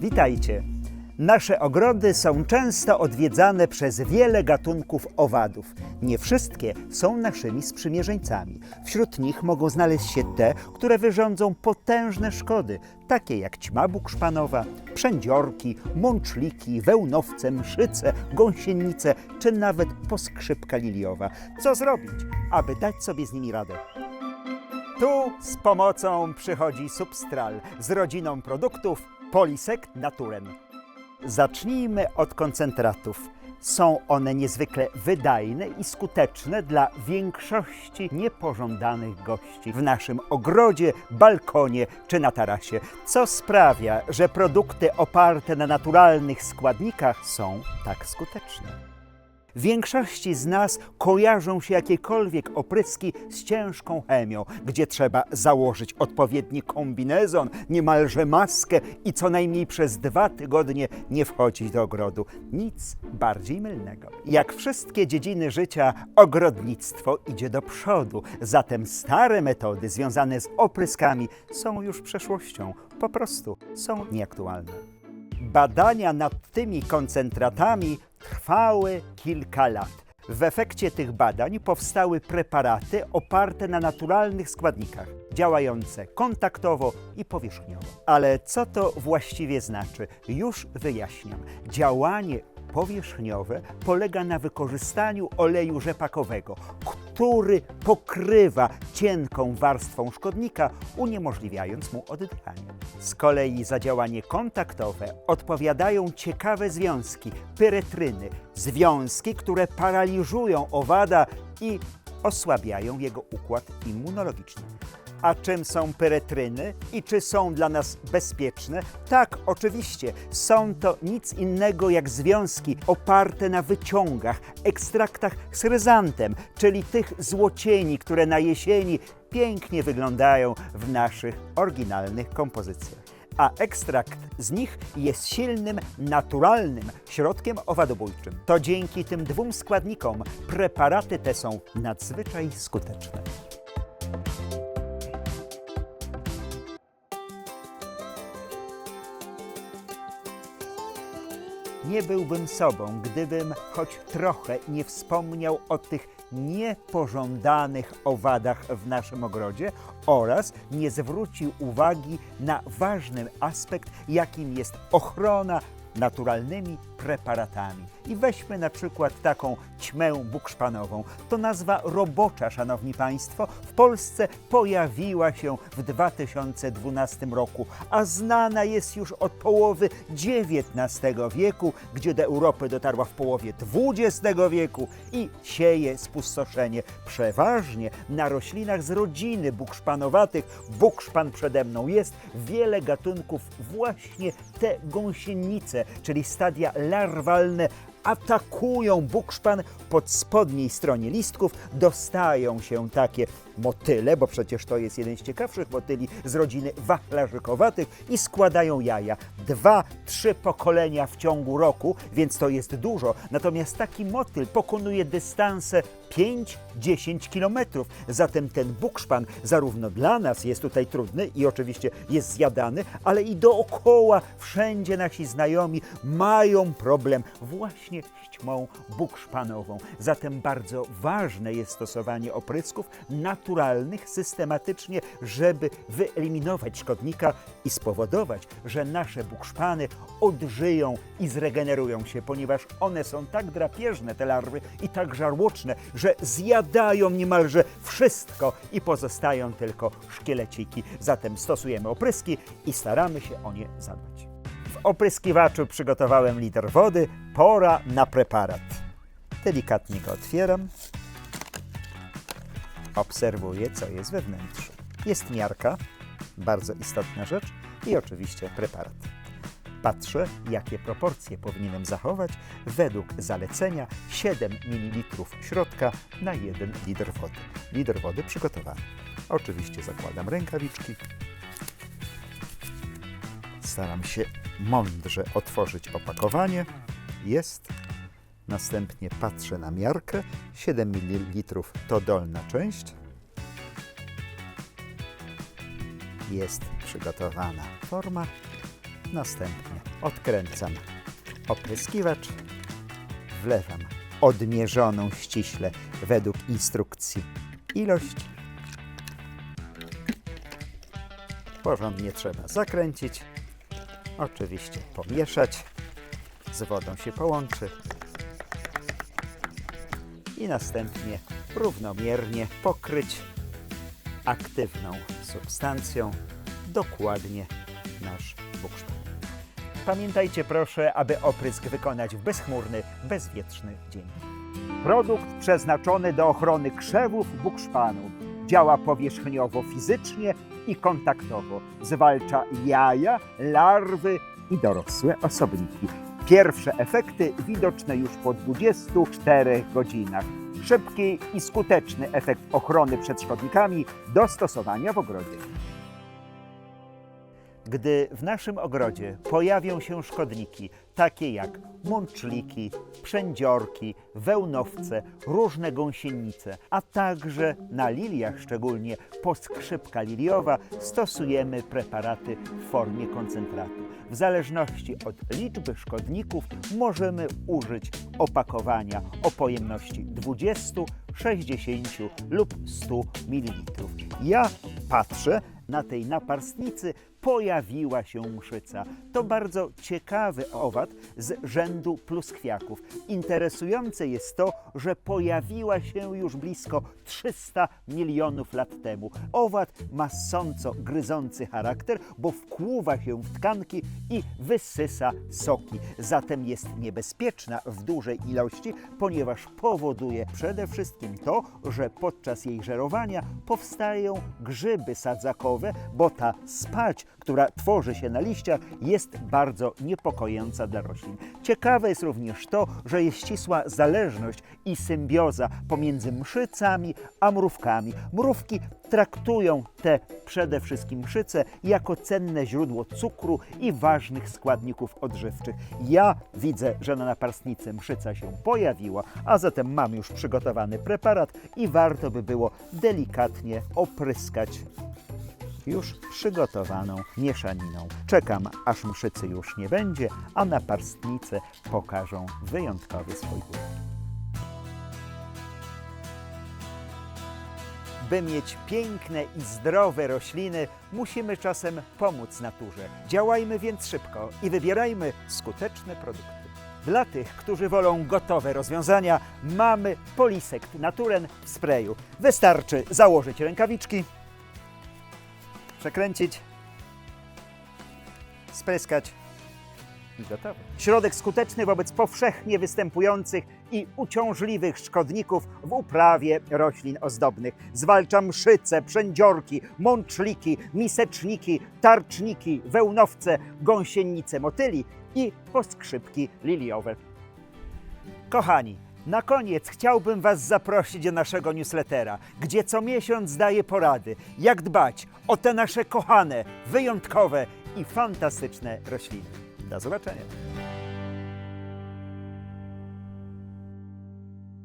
Witajcie. Nasze ogrody są często odwiedzane przez wiele gatunków owadów. Nie wszystkie są naszymi sprzymierzeńcami. Wśród nich mogą znaleźć się te, które wyrządzą potężne szkody, takie jak ćma bukszpanowa, przędziorki, mączliki, wełnowce, mszyce, gąsienice czy nawet poskrzypka liliowa. Co zrobić, aby dać sobie z nimi radę? Tu z pomocą przychodzi Substral z rodziną produktów Polisect Naturen. Zacznijmy od koncentratów. Są one niezwykle wydajne i skuteczne dla większości niepożądanych gości w naszym ogrodzie, balkonie czy na tarasie, co sprawia, że produkty oparte na naturalnych składnikach są tak skuteczne. Większości z nas kojarzą się jakiekolwiek opryski z ciężką chemią, gdzie trzeba założyć odpowiedni kombinezon, niemalże maskę i co najmniej przez dwa tygodnie nie wchodzić do ogrodu. Nic bardziej mylnego. Jak wszystkie dziedziny życia, ogrodnictwo idzie do przodu, zatem stare metody związane z opryskami są już przeszłością, po prostu są nieaktualne. Badania nad tymi koncentratami trwały kilka lat. W efekcie tych badań powstały preparaty oparte na naturalnych składnikach, działające kontaktowo i powierzchniowo. Ale co to właściwie znaczy? Już wyjaśniam. Działanie powierzchniowe polega na wykorzystaniu oleju rzepakowego, który pokrywa cienką warstwą szkodnika, uniemożliwiając mu oddychanie. Z kolei za działanie kontaktowe odpowiadają ciekawe związki, pyretryny, związki, które paraliżują owada i osłabiają jego układ immunologiczny. A czym są pyretryny i czy są dla nas bezpieczne? Tak, oczywiście. Są to nic innego jak związki oparte na wyciągach, ekstraktach z ryzantem, czyli tych złocieni, które na jesieni pięknie wyglądają w naszych oryginalnych kompozycjach. A ekstrakt z nich jest silnym, naturalnym środkiem owadobójczym. To dzięki tym dwóm składnikom preparaty te są nadzwyczaj skuteczne. Nie byłbym sobą, gdybym choć trochę nie wspomniał o tych niepożądanych owadach w naszym ogrodzie oraz nie zwrócił uwagi na ważny aspekt, jakim jest ochrona naturalnymi preparatami. I weźmy na przykład taką ćmę bukszpanową. To nazwa robocza, szanowni państwo, w Polsce pojawiła się w 2012 roku, a znana jest już od połowy XIX wieku, gdzie do Europy dotarła w połowie XX wieku i sieje spustoszenie przeważnie na roślinach z rodziny bukszpanowatych. Bukszpan przede mną jest, wiele gatunków właśnie te gąsienice, czyli stadia larwalne atakują bukszpan pod spodniej stronie listków, dostają się takie motyle, bo przecież to jest jeden z ciekawszych motyli z rodziny wachlarzykowatych i składają jaja. Dwa, trzy pokolenia w ciągu roku, więc to jest dużo. Natomiast taki motyl pokonuje dystanse 5-10 kilometrów. Zatem ten bukszpan zarówno dla nas jest tutaj trudny i oczywiście jest zjadany, ale i dookoła wszędzie nasi znajomi mają problem właśnie z ćmą bukszpanową. Zatem bardzo ważne jest stosowanie oprysków naturalnych systematycznie, żeby wyeliminować szkodnika i spowodować, że nasze bukszpany odżyją i zregenerują się, ponieważ one są tak drapieżne, te larwy, i tak żarłoczne, że zjadają niemalże wszystko i pozostają tylko szkieleciki. Zatem stosujemy opryski i staramy się o nie zadbać. W opryskiwaczu przygotowałem liter wody, pora na preparat. Delikatnie go otwieram. Obserwuję, co jest we wnętrzu. Jest miarka, bardzo istotna rzecz, i oczywiście preparat. Patrzę, jakie proporcje powinienem zachować według zalecenia 7 ml środka na 1 litr wody. Litr wody przygotowany. Oczywiście zakładam rękawiczki. Staram się mądrze otworzyć opakowanie. Jest. Następnie patrzę na miarkę. 7 ml to dolna część. Jest przygotowana forma Następnie odkręcam opryskiwacz, wlewam odmierzoną ściśle według instrukcji ilość. Porządnie trzeba zakręcić, oczywiście pomieszać, z wodą się połączy i następnie równomiernie pokryć aktywną substancją dokładnie nasz bukszpan. Pamiętajcie proszę, aby oprysk wykonać w bezchmurny, bezwietrzny dzień. Produkt przeznaczony do ochrony krzewów bukszpanu. Działa powierzchniowo fizycznie i kontaktowo. Zwalcza jaja, larwy i dorosłe osobniki. Pierwsze efekty widoczne już po 24 godzinach. Szybki i skuteczny efekt ochrony przed szkodnikami do stosowania w ogrodzie. Gdy w naszym ogrodzie pojawią się szkodniki, takie jak mączliki, przędziorki, wełnowce, różne gąsienice, a także na liliach szczególnie poskrzypka liliowa, stosujemy preparaty w formie koncentratu. W zależności od liczby szkodników możemy użyć opakowania o pojemności 20, 60 lub 100 ml. Ja patrzę, na tej naparstnicy pojawiła się mszyca. To bardzo ciekawy owad z rzędu pluskwiaków. Interesujące jest to, że pojawiła się już blisko 300 milionów lat temu. Owad ma sąco gryzący charakter, bo wkłuwa się w tkanki i wysysa soki. Zatem jest niebezpieczna w dużej ilości, ponieważ powoduje przede wszystkim to, że podczas jej żerowania powstają grzyby sadzakowe, bo ta spać, która tworzy się na liściach, jest bardzo niepokojąca dla roślin. Ciekawe jest również to, że jest ścisła zależność i symbioza pomiędzy mszycami a mrówkami. Mrówki traktują te przede wszystkim mszyce jako cenne źródło cukru i ważnych składników odżywczych. Ja widzę, że na naparstnicy mszyca się pojawiła, a zatem mam już przygotowany preparat i warto by było delikatnie opryskać już przygotowaną mieszaniną. Czekam, aż mszycy już nie będzie, a naparstnice pokażą wyjątkowy swój głód. By mieć piękne i zdrowe rośliny, musimy czasem pomóc naturze. Działajmy więc szybko i wybierajmy skuteczne produkty. Dla tych, którzy wolą gotowe rozwiązania, mamy Polisekt Naturen w sprayu. Wystarczy założyć rękawiczki, przekręcić, spryskać i gotowe. Środek skuteczny wobec powszechnie występujących i uciążliwych szkodników w uprawie roślin ozdobnych. Zwalcza mszyce, przędziorki, mączniki, miseczniki, tarczniki, wełnowce, gąsienice motyli i poskrzypki liliowe. Kochani, na koniec chciałbym Was zaprosić do naszego newslettera, gdzie co miesiąc daję porady, jak dbać o te nasze kochane, wyjątkowe i fantastyczne rośliny. Do zobaczenia.